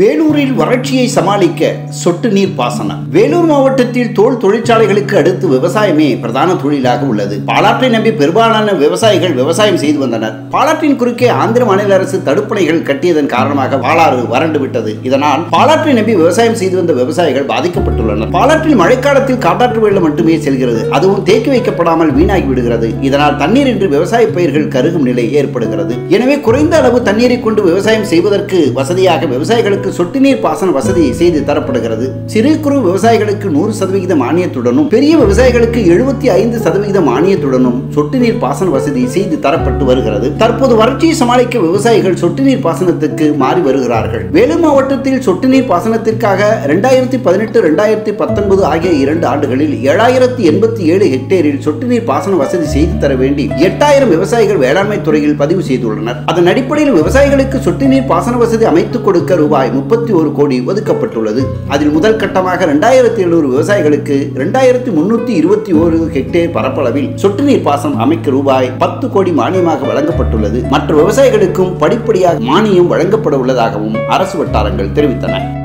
வேலூரில் வறட்சியை சமாளிக்க சொட்டு நீர் பாசனம். வேலூர் மாவட்டத்தில் தோல் தொழிற்சாலைகளுக்கு அடுத்து விவசாயமே பிரதான தொழிலாக உள்ளது. பாலாற்றை நம்பி பெரும்பாலான விவசாயிகள் விவசாயம் செய்து வந்தனர். பாலாற்றின் குறுக்கே ஆந்திர மாநில அரசு தடுப்பணைகள் கட்டியதன் காரணமாக பாலாறு வறண்டு விட்டது. இதனால் பாலாற்றை நம்பி விவசாயம் செய்து வந்த விவசாயிகள் பாதிக்கப்பட்டுள்ளனர். பாலாற்றில் மழைக்காலத்தில் காட்டாற்று வெள்ளம் மட்டுமே செல்கிறது. அதுவும் தேக்கி வைக்கப்படாமல் வீணாகி விடுகிறது. இதனால் தண்ணீர் இன்று விவசாய பயிர்கள் கருகும் நிலை ஏற்படுகிறது. எனவே குறைந்த அளவு தண்ணீரை கொண்டு விவசாயம் செய்வதற்கு வசதியாக விவசாயிகளுக்கு சொட்டு நீர் பாசன வசதி செய்து தரப்படுகிறது. சிறு குறு விவசாயிகளுக்கு நூறு சதவிகித மானியத்துடனும் பெரிய விவசாயிகளுக்கு எழுபத்தி ஐந்து சதவிகித மானியத்துடனும் சொட்டு நீர் பாசன வசதி செய்து தரப்பட்டு வருகிறது. தற்போது வறட்சியை சமாளிக்க விவசாயிகள் சொட்டு நீர் பாசனத்துக்கு மாறி வருகிறார்கள். வேலூர் மாவட்டத்தில் சொட்டு நீர் பாசனத்திற்காக இரண்டாயிரத்தி பதினெட்டு இரண்டாயிரத்தி பத்தொன்பது ஆகிய இரண்டு ஆண்டுகளில் ஏழாயிரத்தி எண்பத்தி ஏழு ஹெக்டேரில் சொட்டு நீர் பாசன வசதி செய்து தர வேண்டி எட்டாயிரம் விவசாயிகள் வேளாண்மை துறையில் பதிவு செய்துள்ளனர். அதன் அடிப்படையில் விவசாயிகளுக்கு சொட்டு நீர் பாசன வசதி அமைத்துக் கொடுக்க ரூபாய் முப்பத்தி ஒரு கோடி ஒதுக்கப்பட்டுள்ளது. அதில் முதல் கட்டமாக இரண்டாயிரத்தி எழுநூறு விவசாயிகளுக்கு இரண்டாயிரத்தி முன்னூத்தி இருபத்தி ஒரு ஹெக்டேர் பரப்பளவில் சொட்டு நீர் பாசனம் அமைக்க ரூபாய் பத்து கோடி மானியமாக வழங்கப்பட்டுள்ளது. மற்ற விவசாயிகளுக்கும் படிப்படியாக மானியம் வழங்கப்பட உள்ளதாகவும் அரசு வட்டாரங்கள் தெரிவித்தன.